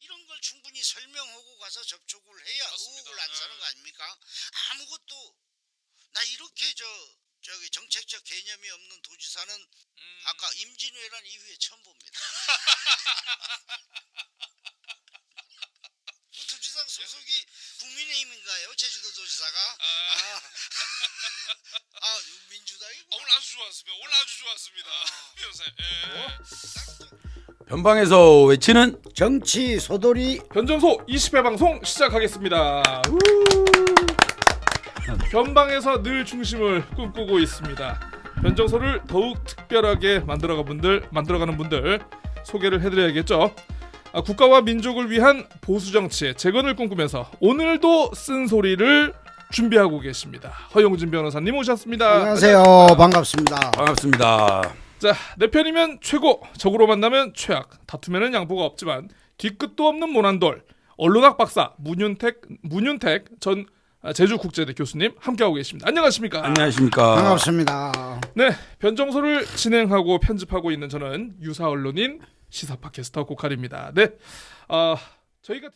이런 걸 충분히 설명하고 가서 접촉을 해야 맞습니다. 의혹을 안 사는 예. 거 아닙니까? 아무것도 나 이렇게 저 저기 정책적 개념이 없는 도지사는 음, 아까 임진왜란 이후에 처음 봅니다. 그 도지사 소속이 국민의힘인가요? 제주도 도지사가? 아, 아, 아 민주당이고. 아, 오늘 아주 좋았습니다. 오늘 아주 좋았습니다. 변호사님. 예. 변방에서 외치는 정치 소돌이 변정소 20회 방송 시작하겠습니다. 우! 변방에서 늘 중심을 꿈꾸고 있습니다. 변정소를 더욱 특별하게 만들어가 분들 만들어가는 분들 소개를 해드려야겠죠. 아, 국가와 민족을 위한 보수 정치의 재건을 꿈꾸면서 오늘도 쓴 소리를 준비하고 계십니다. 허용진 변호사님 오셨습니다. 안녕하세요. 반갑습니다. 반갑습니다. 자, 내 편이면 최고, 적으로 만나면 최악. 다투면은 양보가 없지만 뒤끝도 없는 모난돌. 언론학 박사 문윤택 문윤택 전 아, 제주국제대 교수님 함께하고 계십니다. 안녕하십니까? 안녕하십니까. 반갑습니다. 네, 변정소를 진행하고 편집하고 있는 저는 유사 언론인 시사 팟캐스터 고칼입니다. 네, 아 저희 같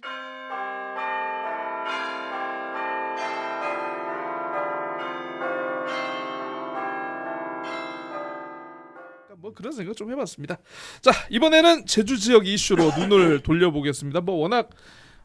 뭐 그런 생각 좀 해봤습니다. 자 이번에는 제주 지역 이슈로 눈을 돌려보겠습니다. 뭐 워낙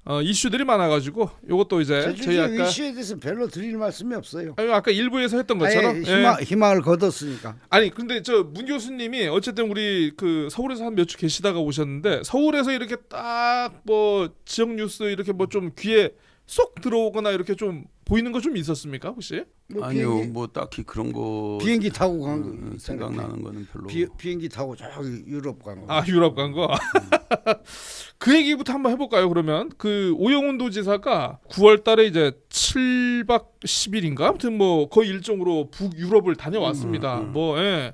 어, 이슈들이 많아가지고 이것도 이제 저희 제주지역 아까 이슈에 대해서 별로 드릴 말씀이 없어요. 아니, 아까 일부에서 했던 것처럼 아예 예. 희망, 희망을 거뒀으니까. 아니 근데 저 문 교수님이 어쨌든 우리 그 서울에서 한 몇 주 계시다가 오셨는데 서울에서 이렇게 딱 뭐 지역 뉴스 이렇게 뭐 좀 귀에 쏙 들어오거나 이렇게 좀 보이는 거 좀 있었습니까 혹시? 뭐 아니요, 비행기, 뭐 딱히 그런 거 비행기 타고 간 거. 음, 생각나는 거는 별로. 비, 비행기 타고 저기 유럽 간 거. 아 유럽 간 거. 그 얘기부터 한번 해볼까요? 그러면 그 오영훈 도지사가 9월달에 이제 7박 10일인가 아무튼 뭐 거의 일정으로 북 유럽을 다녀왔습니다. 음, 음. 뭐 예.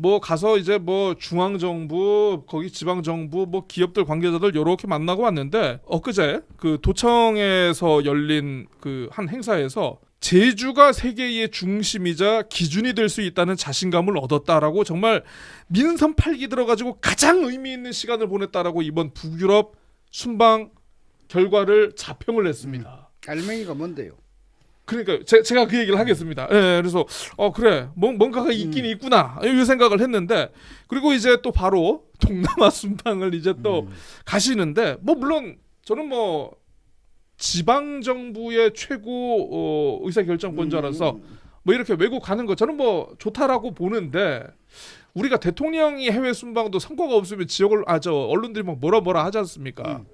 뭐 가서 이제 뭐 중앙 정부 거기 지방 정부 뭐 기업들 관계자들 요렇게 만나고 왔는데 엊그제 그 도청에서 열린 그 한 행사에서 제주가 세계의 중심이자 기준이 될 수 있다는 자신감을 얻었다라고 정말 민선 8기 들어가지고 가장 의미 있는 시간을 보냈다라고 이번 북유럽 순방 결과를 자평을 했습니다. 갈매기가 뭔데요? 그러니까 제, 제가 그 얘기를 하겠습니다. 예, 그래서 어 그래. 뭔, 뭔가가 있긴 있구나. 이 생각을 했는데 그리고 이제 또 바로 동남아 순방을 이제 또 가시는데 뭐 물론 저는 뭐 지방 정부의 최고 어, 의사 결정권자라서 뭐 이렇게 외국 가는 거 저는 뭐 좋다라고 보는데 우리가 대통령이 해외 순방도 성과가 없으면 지역을 아 저 언론들이 막 뭐라 뭐라 하지 않습니까?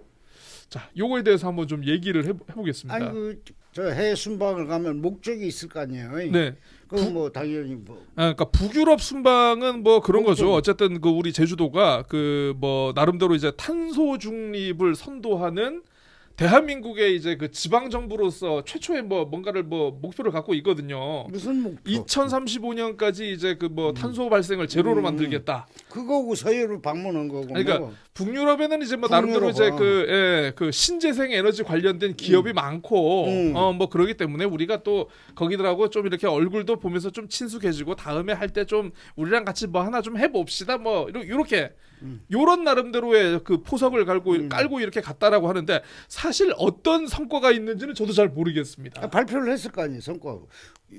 자, 요거에 대해서 한번 좀 얘기를 해, 해보겠습니다. 아니 그 저 해외 순방을 가면 목적이 있을 거 아니에요. 네. 그건 뭐 당연히 뭐 아, 그러니까 북유럽 순방은 뭐 그런 그렇죠. 거죠. 어쨌든 그 우리 제주도가 그 뭐 나름대로 이제 탄소 중립을 선도하는 대한민국의 이제 그 지방 정부로서 최초의 뭐 뭔가를 뭐 목표를 갖고 있거든요. 무슨 목표? 2035년까지 이제 그 뭐 탄소 발생을 제로로 음. 만들겠다. 그거고 서해로 방문한 거고. 그러니까 뭐. 북유럽에는 이제 뭐 나름대로 이제 북유럽, 그, 예, 그 신재생 에너지 관련된 기업이 많고 음. 어 뭐 그러기 때문에 우리가 또 거기들하고 좀 이렇게 얼굴도 보면서 좀 친숙해지고 다음에 할 때 좀 우리랑 같이 뭐 하나 좀 해봅시다 뭐 이렇게 요런 나름대로의 그 포석을 깔고 음. 깔고 이렇게 갔다라고 하는데 사실 어떤 성과가 있는지는 저도 잘 모르겠습니다. 아, 발표를 했을 거 아니에요 성과.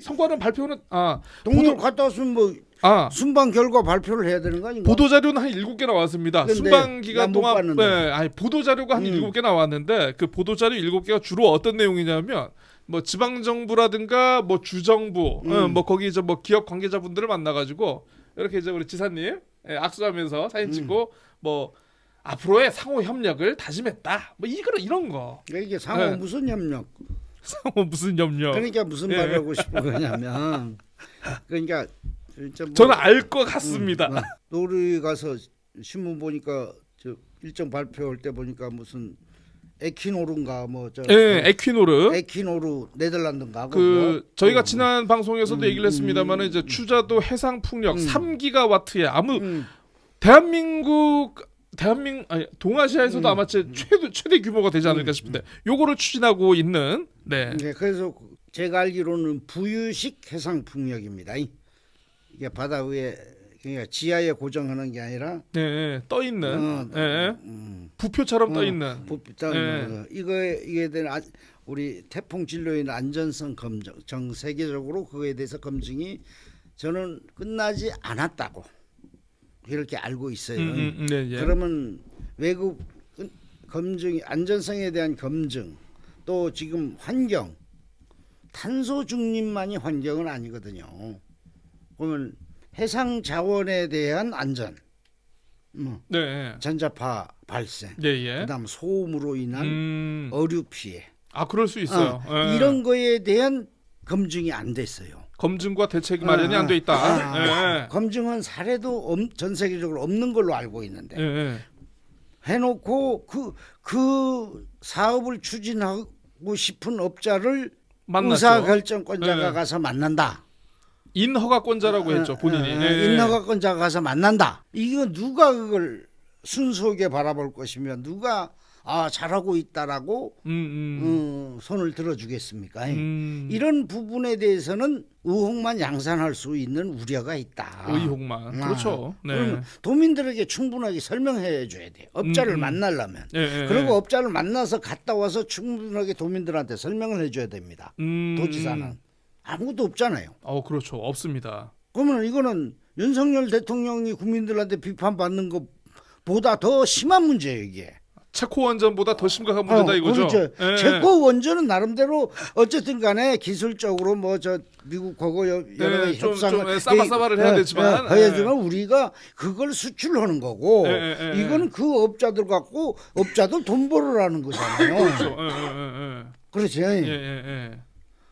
성과는 발표는 아 동료 보도- 갔다 왔으면 뭐 아, 순방 결과 발표를 해야 되는 거 아닌가? 보도 자료는 한 일곱 개 나왔습니다. 순방 기간 동안. 네, 아니 보도 자료가 한 음. 일곱 개 나왔는데 그 보도 자료 일곱 개가 주로 어떤 내용이냐면 뭐 지방 정부라든가 뭐 주정부, 음. 어, 뭐 거기 이제 뭐 기업 관계자분들을 만나 가지고 이렇게 이제 우리 지사님 예, 악수하면서 사진 음. 찍고 뭐 앞으로의 상호 협력을 다짐했다. 뭐 이거 이런 거 그러니까 이게 상호 네. 무슨 협력? 상호 무슨 협력? 그러니까 무슨 예. 말을 하고 싶은 거냐면 그러니까 뭐, 저는 알 것 같습니다. 음, 우리 가서 신문 보니까 저 일정 발표할 때 보니까 무슨 에키노르인가 뭐저 예, 에퀴노르. 에키노르 네덜란드인가 그 그거? 저희가 음. 지난 방송에서도 음, 얘기를 했습니다만은 음, 이제 추자도 해상 풍력 음. 3기가 와트의 아무 음, 대한민국 대한민 아니 동아시아에서도 음, 아마 제 최대 최대 규모가 되지 않을까 싶은데 요거를 추진하고 있는 네. 네, 그래서 제가 알기로는 부유식 해상 풍력입니다. 이- 이게 바다 위에 그러니까 지하에 고정하는 게 아니라 예, 예. 떠 있는 어, 예, 예. 음, 부표처럼 떠 어, 있는 부피다 예. 이거에 이게 대한 아- 우리 태풍 진로인 안전성 검증 전 세계적으로 그거에 대해서 검증이 저는 끝나지 않았다고 이렇게 알고 있어요. 음, 음, 음, 네, 예. 그러면 외국 검증 안전성에 대한 검증 또 지금 환경 탄소 중립만이 환경은 아니거든요. 그러면 해상 자원에 대한 안전, 뭐 네, 예. 전자파 발생, 예, 예. 그다음 소음으로 인한 음. 어류 피해 아, 그럴 수 있어요. 어, 예. 이런 거에 대한 검증이 안 됐어요. 검증과 대책 마련이 안 돼 있다. 아, 예, 검증은 사례도 엄- 전 세계적으로 없는 걸로 알고 있는데 예. 예, 예. 해놓고 그, 그 사업을 추진하고 싶은 업자를 만났죠. 의사결정권자가 네. 가서 만난다. 인허가권자라고 했죠 본인이. 어, 어, 예, 예. 인허가권자가 가서 만난다. 이거 누가 그걸 순수하게 바라볼 것이며 누가 아 잘하고 있다라고 음, 음. 어, 손을 들어주겠습니까? 음. 이런 부분에 대해서는 의혹만 양산할 수 있는 우려가 있다. 의혹만. 아, 그렇죠. 네. 그러면 도민들에게 충분하게 설명해 줘야 돼요. 업자를 음, 음. 만나려면. 예, 예, 그리고 예. 업자를 만나서 갔다 와서 충분하게 도민들한테 설명을 해줘야 됩니다. 음, 도지사는 아무것도 없잖아요. 어, 그렇죠. 없습니다. 그러면 이거는 윤석열 대통령이 국민들한테 비판받는 것보다 더 심한 문제예요 이게. 체코 원전보다 더 심각한 문제다 어, 이거죠. 그렇죠. 예. 체코 원전은 나름대로 어쨌든 간에 기술적으로 뭐 저 미국하고 여- 여러 네, 가지 좀- 협상을 좀, 예, 싸바싸바를 해야 예, 되지만, 예, 해야 예. 되지만 우리가 그걸 수출하는 거고 예, 예, 예, 이거는 그 업자들 갖고 업자들 돈 벌으라는 거잖아요. 그렇죠. 예, 예. 예, 예, 예, 예.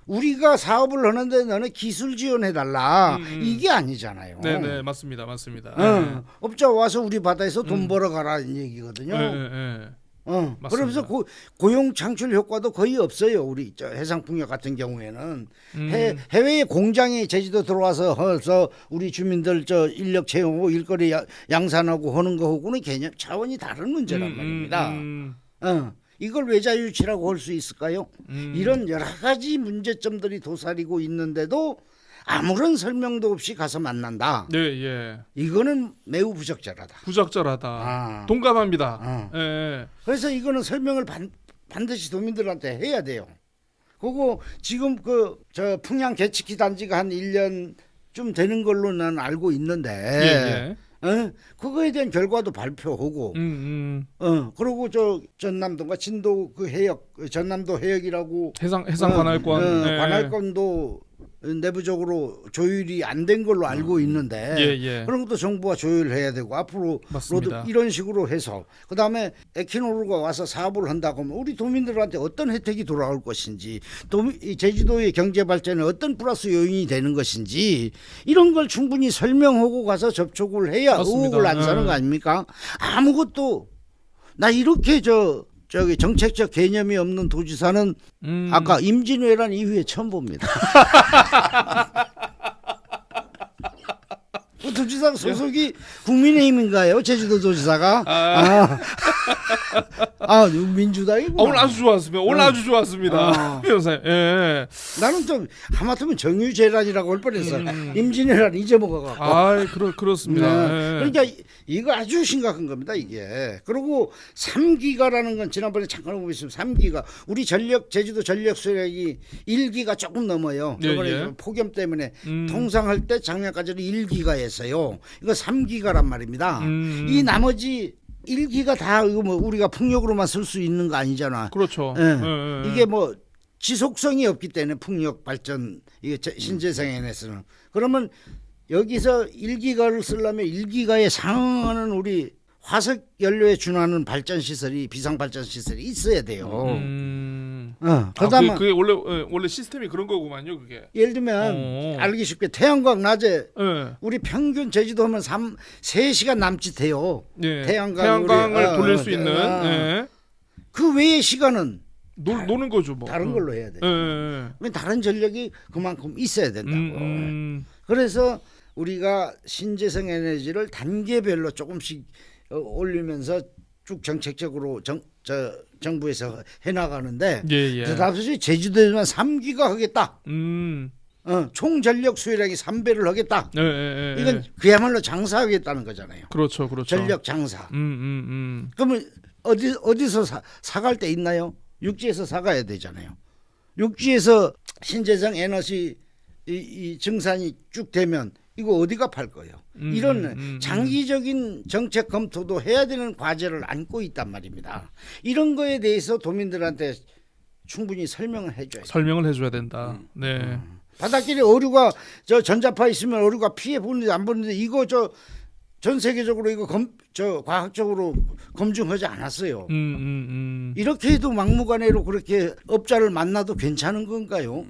우리가 사업을 하는데 너는 기술 지원해 달라 음, 음. 이게 아니잖아요. 네, 네, 맞습니다, 맞습니다. 어, 업자 와서 우리 바다에서 돈 벌어 가라 는 얘기거든요. 예, 예, 예. 어, 맞습니다. 그러면서 고, 고용 창출 효과도 거의 없어요. 우리 저 해상풍력 같은 경우에는 음. 해, 해외에 공장이 제주도 들어와서 해서 우리 주민들 저 인력 채용하고 일거리 야- 양산하고 하는 거하고는 개념 차원이 다른 문제란 음, 말입니다. 음, 어, 이걸 외자유치라고 할 수 있을까요? 음. 이런 여러 가지 문제점들이 도사리고 있는데도 아무런 설명도 없이 가서 만난다. 네, 예. 이거는 매우 부적절하다. 부적절하다. 아. 동감합니다. 어. 예, 예. 그래서 이거는 설명을 반, 반드시 도민들한테 해야 돼요. 그리고 지금 그 저 풍양 개치기 단지가 한 1년쯤 되는 걸로 난 알고 있는데 예, 예. 어? 그거에 대한 결과도 발표하고 음, 음. 어 그리고 저 전남도가 진도 그 해역 전남도 해역이라고 해상 해상 관할권. 어, 예. 관할권도 내부적으로 조율이 안 된 걸로 알고 있는데 예, 예. 그런 것도 정부가 조율해야 되고 앞으로. 로드 이런 식으로 해서 그다음에 에키노르가 와서 사업을 한다고 하면 우리 도민들한테 어떤 혜택이 돌아올 것인지 이 제주도의 경제 발전에 어떤 플러스 요인이 되는 것인지 이런 걸 충분히 설명하고 가서 접촉을 해야 맞습니다. 의혹을 안 사는 예. 거 아닙니까? 아무것도 나 이렇게 저 저기 정책적 개념이 없는 도지사는 음. 아까 임진왜란 이후에 처음 봅니다. 그 도지사 소속이 국민의힘인가요? 제주도 도지사가? 아, 아, 민주당이고. 아, 오늘 아주 좋았습니다. 오늘 아주 좋았습니다. 어. 변호사님. 예. 나는 좀 하마터면 정유재란이라고 할 뻔했어. 음. 임진왜란 잊어먹어갖고. 아, 그렇 그렇습니다. 네. 예. 그러니까 이- 이거 아주 심각한 겁니다 이게. 그리고 3기가라는 건 지난번에 잠깐 보고 있으면 3기가 우리 전력 제주도 전력 수량이 1기가 조금 넘어요. 예, 이번에 예. 폭염 때문에 음. 통상할 때 작년까지는 1기가였어요. 이거 3기가란 말입니다. 음. 이 나머지 1기가 다 이거 뭐 우리가 풍력으로만 쓸 수 있는 거 아니잖아. 그렇죠. 예. 예, 예, 예. 이게 뭐 지속성이 없기 때문에 풍력 발전 이게 제- 신재생에서는 그러면 여기서 1기가를 쓰려면 1기가에 상응하는 우리 화석 연료에 준하는 발전 시설이 비상 발전 시설이 있어야 돼요. 음. 어, 아, 그다음에 그게, 그게 원래 예, 원래 시스템이 그런 거구만요, 그게. 예를 들면 어. 알기 쉽게 태양광 낮에 예. 우리 평균 제주도면 3 3시간 남짓해요. 예. 태양광 태양광을 우리- 어, 돌릴 어, 수 있는 어. 예. 그 외의 시간은 노, 노는 거죠, 뭐. 다른 어. 걸로 해야 돼. 예, 예, 예. 다른 전력이 그만큼 있어야 된다고. 음, 음. 그래서 우리가 신재생 에너지를 단계별로 조금씩 어, 올리면서 쭉 정책적으로 정, 저, 정부에서 해나가는데 예, 예. 대답없이 제주도에만 3기가 하겠다. 음. 어, 총 전력 수요량이 3배를 하겠다. 예, 예, 예, 이건 예. 그야말로 장사하겠다는 거잖아요. 그렇죠, 그렇죠. 전력 장사. 음, 음, 음. 그러면 어디 어디서 사, 사갈 데 있나요? 육지에서 사가야 되잖아요. 육지에서 신재생 에너지 이, 이 증산이 쭉 되면 이거 어디가 팔 거예요? 음, 이런 음, 음, 장기적인 정책 검토도 해야 되는 과제를 안고 있단 말입니다. 이런 거에 대해서 도민들한테 충분히 설명을 해줘야. 설명을 해줘야 된다. 음. 네. 바닷길에 오류가 저 전자파 있으면 오류가 피해 보는데 안 보는데 이거 저 전 세계적으로 이거 검 저 과학적으로 검증하지 않았어요. 음, 음, 음. 이렇게 해도 막무가내로 그렇게 업자를 만나도 괜찮은 건가요?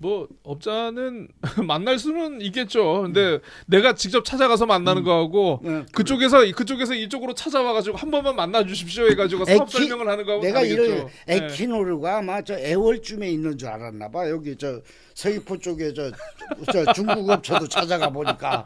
뭐 업자는 만날 수는 있겠죠. 근데 내가 직접 찾아가서 만나는 거하고 네. 그쪽에서 그쪽에서 이쪽으로 찾아와가지고 한 번만 만나 주십시오 해가지고 사업 에키- 설명을 하는 거하고 내가. 이런 네. 에키노르가 아마 저 애월쯤에 있는 줄 알았나 봐. 여기 저 서귀포 쪽에 저, 저 중국 업체도 찾아가 보니까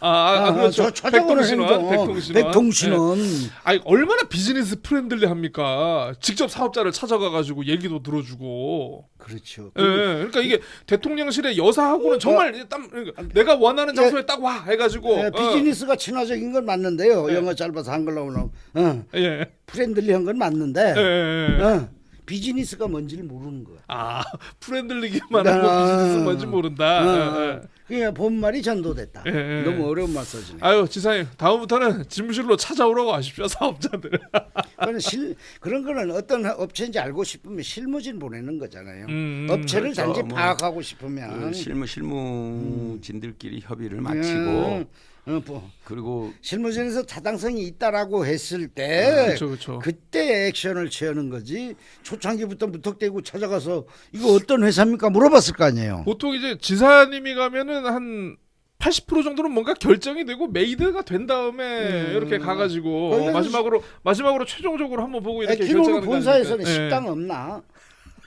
아, 아, 아, 그렇죠. 백통신원, 행동. 백통신원. 백통신원. 네. 아니 얼마나 비즈니스 프렌들리 합니까? 직접 사업자를 찾아가가지고 얘기도 들어주고. 그렇죠. 예, 그러니까 이게 대통령실의 여사하고는 정말 땀 그러니까 내가 원하는 장소에 딱 와 해가지고 네, 어, 비즈니스가 친화적인 건 맞는데요. 네. 영어 짧아서 한글로 나오면. 어, 예, 프렌들리한 건 맞는데. 예, 예, 예. 어, 비즈니스가 뭔지를 모르는 거야. 아 프렌들리기만 하고 아. 비즈니스 뭔지 모른다. 어, 예, 예. 어. 그러니까 본말이 전도됐다. 예, 예. 너무 어려운 말 써지네. 아유 지사님 다음부터는 집무실로 찾아오라고 하십시오 사업자들. 그건 실 그런 거는 어떤 업체인지 알고 싶으면 실무진 보내는 거잖아요. 음, 업체를 그렇죠. 단지 뭐, 파악하고 그 싶으면 실무 실무진들끼리 협의를 마치고 음, 어, 뭐, 그리고 실무진에서 타당성이 있다라고 했을 때 그렇죠, 그렇죠. 그때 액션을 취하는 거지 초창기부터 무턱대고 찾아가서 이거 어떤 회사입니까 물어봤을 거 아니에요. 보통 이제 지사님이 가면은 한 80% 정도는 뭔가 결정이 되고 메이드가 된 다음에 음. 이렇게 가가지고 마지막으로 마지막으로 최종적으로 한번 보고 이렇게 결정하는 거 본사에서는 아닙니까? 예. 식당 없나?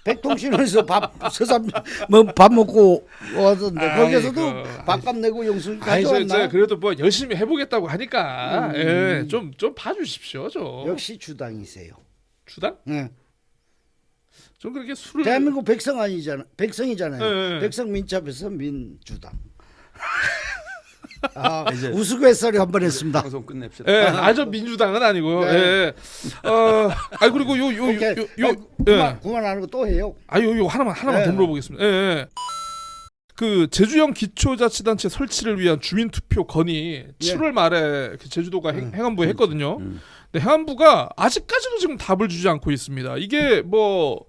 백통신원에서 밥 서산 뭐밥 먹고 아이고. 거기서도 밥값 내고 영수증 아이 저, 가져왔나? 저 그래도 뭐 열심히 해보겠다고 하니까 음. 예, 좀 좀 봐주십시오 좀 역시 주당이세요. 주당 예. 좀 그렇게 술을 대한민국 백성 아니잖아. 백성이잖아요. 예, 예. 백성 민첩에서 민주당. 아, 이제- 우스갯소리 한 번 했습니다. 방송 끝냅시다. 예, 아저 민주당은 아니고 네. 예. 어, 아 그리고 요요요 오케이. 요 아, 요 그만, 예. 그만 안 하고 또 해요. 아유 요 하나만 하나만 네. 더 물어보겠습니다. 예, 예. 그 제주형 기초자치단체 설치를 위한 주민투표 건의 7월 말에 그 제주도가 행, 행안부에 했거든요. 음. 근데 행안부가 아직까지도 지금 답을 주지 않고 있습니다. 이게 뭐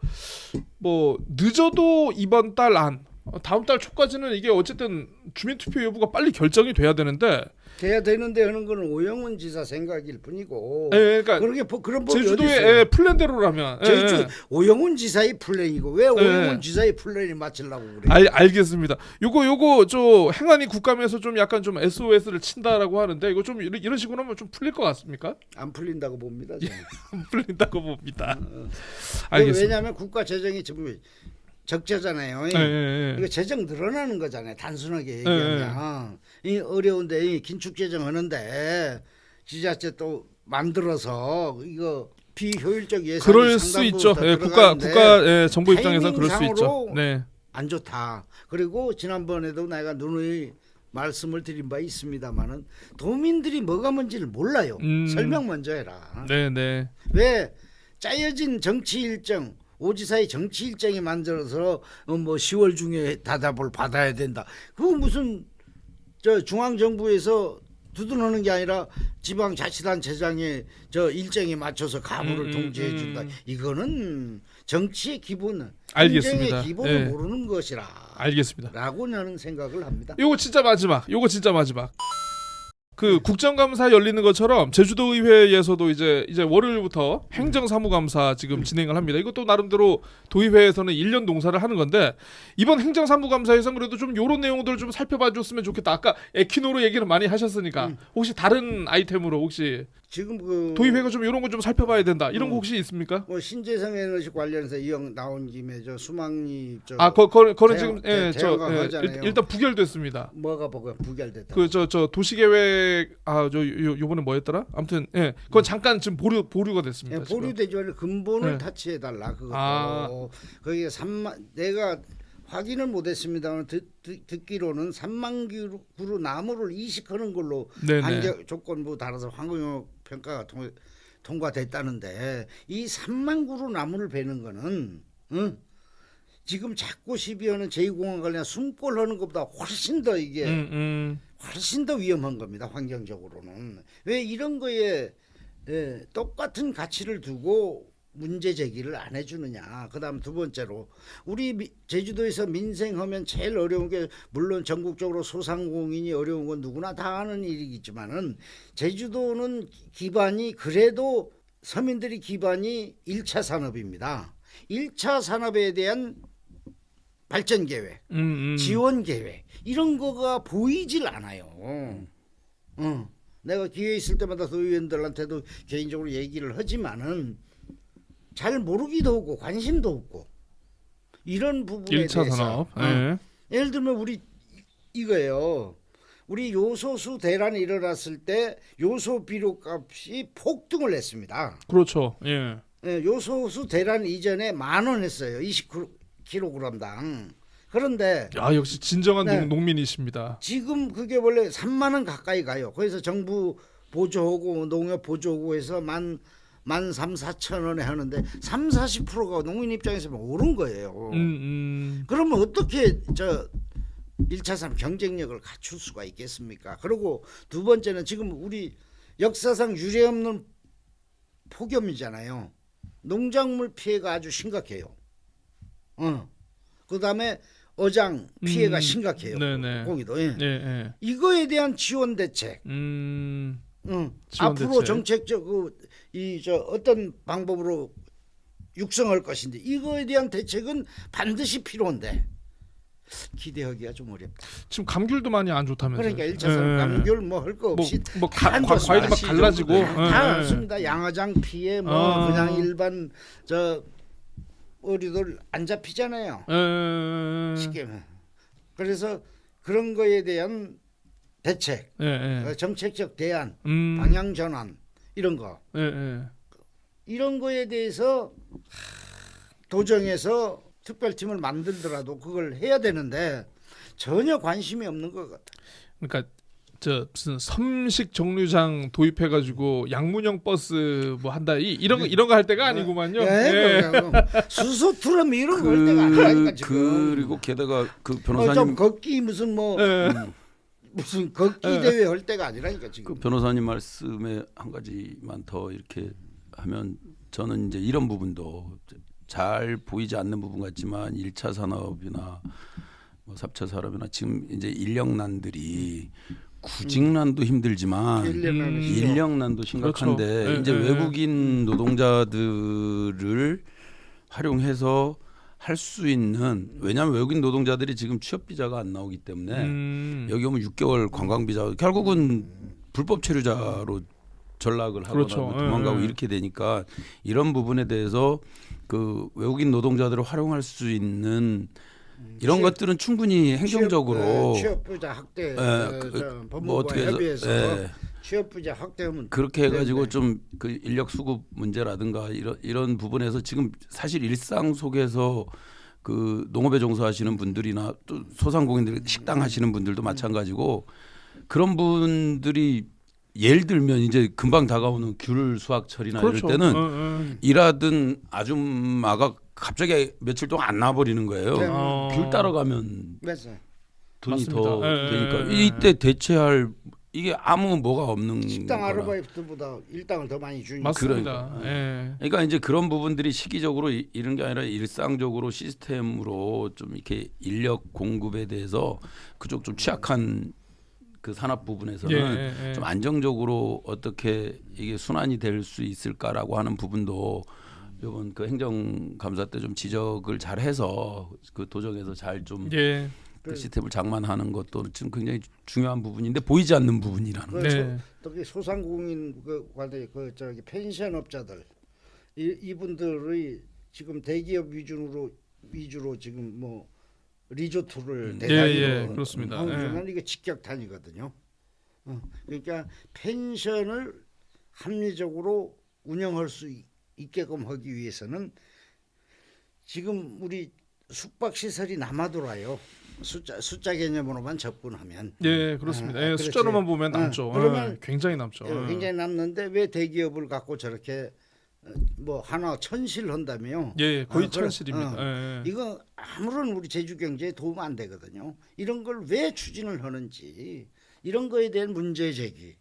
뭐 늦어도 이번 달 안, 어, 다음 달 초까지는 이게 어쨌든 주민투표 여부가 빨리 결정이 돼야 되는데, 돼야 되는데 하는 거는 오영훈 지사 생각일 뿐이고. 예, 그러니까 그렇게 보- 그런 법이 어디 제주도의? 예, 플랜대로라면 예, 제주 예. 오영훈 지사의 플랜이고 왜 오영훈 네. 지사의 플랜이 맞추려고 그래? 알, 알겠습니다. 요거 요거 저 행안위 국감에서 좀 약간 좀 SOS를 친다라고 하는데 이거 좀 이런, 이런 식으로 하면 좀 풀릴 것 같습니까? 안 풀린다고 봅니다. 저는. 안 풀린다고 봅니다. 그 알겠습니다. 왜냐하면 국가 재정이 지금 적자잖아요. 예, 예, 예. 이거 재정 늘어나는 거잖아요. 단순하게 얘기하면 이 어려운데 이 긴축 재정 하는데 지자체 또 만들어서 이거 비효율적 예산이 그럴 수 있죠. 예, 국가 국가 예, 정부 입장에서 그럴 수 있죠. 네. 안 좋다. 그리고 지난번에도 내가 누누이 말씀을 드린 바 있습니다만은 도민들이 뭐가 뭔지를 몰라요. 음. 설명 먼저 해라. 네, 네. 왜 짜여진 정치 일정 오지사의 정치 일정이 만들어서 어, 뭐 10월 중에 답답을 받아야 된다. 그거 무슨 저 중앙 정부에서 두둔하는 게 아니라 지방 자치단체장의 저 일정에 맞춰서 가부를 음, 음, 통제해 준다. 음. 이거는 정치의 기본은 알겠습니다. 기본을 예. 모르는 것이라. 알겠습니다. 라고 나는 생각을 합니다. 요거 진짜 마지막. 요거 진짜 마지막. 그 국정감사 열리는 것처럼 제주도 의회에서도 이제 이제 월요일부터 행정사무감사 지금 진행을 합니다. 이것도 나름대로 도의회에서는 1년 농사를 하는 건데 이번 행정사무감사에서는 그래도 좀 요런 내용들을 좀 살펴봐 줬으면 좋겠다. 아까 에키노로 얘기를 많이 하셨으니까 혹시 다른 아이템으로 혹시 지금 그 도의회가 좀 이런 거 좀 살펴봐야 된다. 이런 거 혹시 있습니까? 뭐 신재생 에너지 관련해서 이형 나온 김에 저 수망리 저 아, 거, 거, 거는 대형- 지금 대- 예, 저 대형광 예. 일- 일단 부결됐습니다. 뭐가 뭐가 부결됐다. 그 저 저 도시계획 아저 요번에 뭐였더라? 아무튼 예, 그건 잠깐 지금 보류 보류가 됐습니다. 예, 않은 근본을 네. 타치해 달라 그것도 아. 거기에 3만 내가 확인을 못했습니다만 듣, 기로는 3만 그루 나무를 이식하는 걸로. 환경 조건부 따라서 환경 평가가 통, 통과됐다는데 이 3만 그루 나무를 베는 거는 응? 지금 자꾸 시비하는 제2공항 관련 숨골 하는 것보다 훨씬 더 이게 음, 음. 훨씬 더 위험한 겁니다. 환경적으로는 왜 이런 거에 예, 똑같은 가치를 두고 문제 제기를 안 해주느냐. 그다음 두 번째로 우리 미- 제주도에서 민생하면 제일 어려운 게 물론 전국적으로 소상공인이 어려운 건 누구나 다 아는 일이겠지만은 제주도는 기반이 그래도 서민들이 기반이 1차 산업입니다. 1차 산업에 대한 발전 계획 음, 음. 지원 계획 이런 거가 보이질 않아요. 어. 내가 기회 있을 때마다 도의원들한테도 개인적으로 얘기를 하지만은 잘 모르기도 하고 관심도 없고 이런 부분에 1차 대해서 산업. 어. 예. 예를 들면 우리 이거예요. 우리 요소수 대란이 일어났을 때 요소 비료값이 폭등을 했습니다. 그렇죠. 예. 예, 요소수 대란 이전에 만 원 했어요. 20kg당. 그런데 야, 역시 진정한 네. 농, 농민이십니다. 지금 그게 원래 3만 원 가까이 가요. 그래서 정부 보조하고 농협 보조하고 해서 만, 만 3, 4천 원에 하는데 3, 40%가 농민 입장에서 오른 거예요. 음, 음. 그러면 어떻게 저 1차 산업 경쟁력을 갖출 수가 있겠습니까? 그리고 두 번째는 지금 우리 역사상 유례없는 폭염이잖아요. 농작물 피해가 아주 심각해요. 어. 그다음에 어장 피해가 음, 심각해요. 네네. 거기도. 예. 예, 예. 이거에 대한 지원 대책. 음. 응. 지원 앞으로 대책. 정책적 이저 어떤 방법으로 육성할 것인데 이거에 대한 대책은 반드시 필요한데 기대하기가 좀 어렵다. 지금 감귤도 많이 안 좋다면서요. 그러니까 1차 산업 감귤 뭐 할 거 뭐, 없이 뭐 다 가, 안 과, 과일이 막. 갈라지고. 네. 예, 다 예. 않습니다. 양어장 피해 뭐 아. 그냥 일반 저 어리들 안 잡히잖아요. 예. 쉽게 말해. 그래서 그런 거에 대한 대책, 예, 예. 어, 정책적 대안, 음. 방향 전환 이런 거 예, 예. 이런 거에 대해서 도정해서 특별팀을 만들더라도 그걸 해야 되는데 전혀 관심이 없는 것 같아. 그러니까 저 무슨 섬식 정류장 도입해 가지고 양문형 버스 뭐 한다. 이 이런 거 이런 거 할 때가 아니구만요. 예, 예. 수소 트럼 이런 거할 때가 아니라니까 지금. 그리고 게다가 그 어, 좀 변호사님 걷기 무슨 뭐 예. 무슨 걷기 예. 대회 할 때가 아니라니까 그 지금. 변호사님 말씀에 한 가지만 더 이렇게 하면 저는 이제 이런 부분도 잘 보이지 않는 부분 같지만 1차 산업이나 뭐 3차 산업이나 지금 이제 인력난들이 구직난도 힘들지만 음. 시죠. 인력난도 심각한데 그렇죠. 예, 이제 예, 외국인 노동자들을 활용해서 할 수 있는 왜냐하면 외국인 노동자들이 지금 취업 비자가 안 나오기 때문에 음. 여기 오면 6개월 관광 비자 결국은 불법 체류자로 전락을 하거나 그렇죠. 뭐 도망가고 예, 예. 이렇게 되니까 이런 부분에 대해서 그 외국인 노동자들을 활용할 수 있는 이런 취업- 것들은 충분히 행정적으로 취업, 예, 취업부자 학대 예, 어, 그, 저뭐 어떻게 해서 협의해서 예. 취업 부자 학대하면 그렇게 해가지고 네, 네. 좀그 인력 수급 문제라든가 이런 이런 부분에서 지금 사실 일상 속에서 그 농업에 종사하시는 분들이나 또 소상공인들 식당 하시는 분들도 마찬가지고 그런 분들이 예를 들면 이제 금방 다가오는 귤 수확철이나 그렇죠. 이럴 때는 어, 어. 일하던 아줌마가 갑자기 며칠 동안 안 나버리는 거예요. 네. 어. 귤 따러 가면 맞아요. 돈이 맞습니다. 더 예, 예, 되니까 예. 이때 대체할 이게 아무 뭐가 없는 식당 거라. 아르바이트보다 일당을 더 많이 주니까. 맞습니다. 예. 그러니까 이제 그런 부분들이 시기적으로 이- 이런 게 아니라 일상적으로 시스템으로 좀 이렇게 인력 공급에 대해서 그쪽 좀 취약한 그 산업 부분에서는 예, 예, 예. 좀 안정적으로 어떻게 이게 순환이 될 수 있을까라고 하는 부분도 이번 그 행정감사 때 좀 지적을 잘 해서 그 도정에서 잘좀 예. 그 시스템을 장만하는 것도 지금 굉장히 중요한 부분인데 보이지 않는 부분이라는 그 네. 소- 특히 소상공인 그 관대 그 저기 펜션업자들 이, 이분들의 지금 대기업 위주로 위주로 지금 뭐 리조트를 음. 대상으로 예, 예, 그렇습니다. 하는 이게 직격탄이거든요. 어, 그러니까 펜션을 합리적으로 운영할 수 있- 있게끔 하기 위해서는 지금 우리 숙박 시설이 남아 돌아요. 숫자 숫자 개념으로만 접근하면 예, 그렇습니다. 아, 예. 숫자로만 보면 어, 남죠. 그러면 예, 굉장히 남죠. 예, 굉장히 남는데 왜 대기업을 갖고 저렇게 어, 뭐 하나 천실한다며? 예, 예, 거의 어. 천실입니다. 어. 예, 예. 이거 아무런 우리 제주 경제에 도움 안 되거든요. 이런 걸 왜 추진을 하는지 이런 거에 대한 문제 제기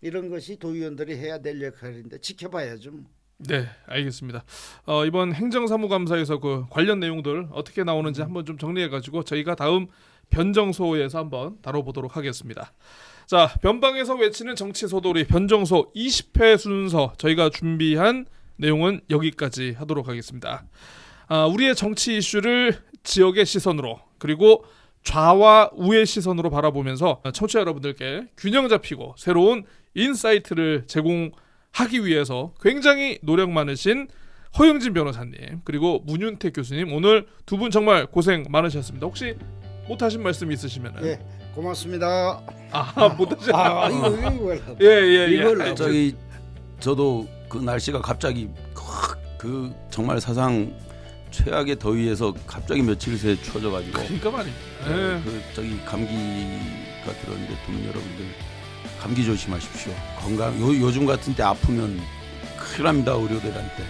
이런 것이 도의원들이 해야 될 역할인데 지켜봐야죠. 뭐. 네, 알겠습니다. 어, 이번 행정사무감사에서 그 관련 내용들 어떻게 나오는지 한번 좀 정리해가지고 저희가 다음 변정소에서 한번 다뤄보도록 하겠습니다. 자, 변방에서 외치는 정치 소돌이 변정소 20회 순서 저희가 준비한 내용은 여기까지 하도록 하겠습니다. 아, 우리의 정치 이슈를 지역의 시선으로 그리고 좌와 우의 시선으로 바라보면서 청취자 여러분들께 균형 잡히고 새로운 인사이트를 제공 하기 위해서 굉장히 노력 많으신 허영진 변호사님 그리고 문윤택 교수님 오늘 두 분 정말 고생 많으셨습니다. 혹시 못하신 말씀 있으시면은 예, 고맙습니다. 아 못하신 아, 이거 이걸 예예 예. 이걸 예. 저기 저도 그 날씨가 갑자기 확그 정말 사상 최악의 더위에서 갑자기 며칠 새에 추워져가지고 그러니까 말입니다. 예. 그 저기 감기가 들었는데 두분 여러분들 감기 조심하십시오. 건강 요, 요즘 같은 때 아프면 큰일 납니다 의료대한테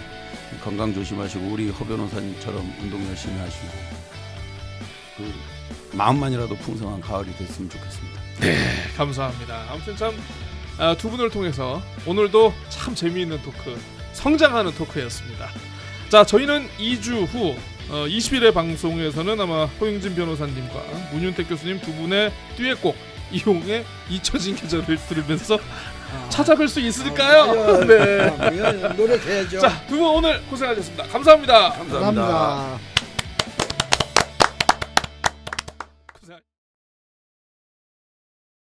건강 조심하시고 우리 허 변호사님처럼 운동 열심히 하시고 그 마음만이라도 풍성한 가을이 됐으면 좋겠습니다. 감사합니다. 아무튼 참두 분을 통해서 오늘도 참 재미있는 토크, 성장하는 토크였습니다. 자, 저희는 2주 후 어, 20일의 방송에서는 아마 호영진 변호사님과 문윤택 교수님 두 분의 듀엣곡 이용의 잊혀진 계절을 들으면서 찾아뵐 수 있을까요? 네. 네. 노력해야죠. 자, 두 분 오늘 고생하셨습니다. 감사합니다. 감사합니다. 감사합니다.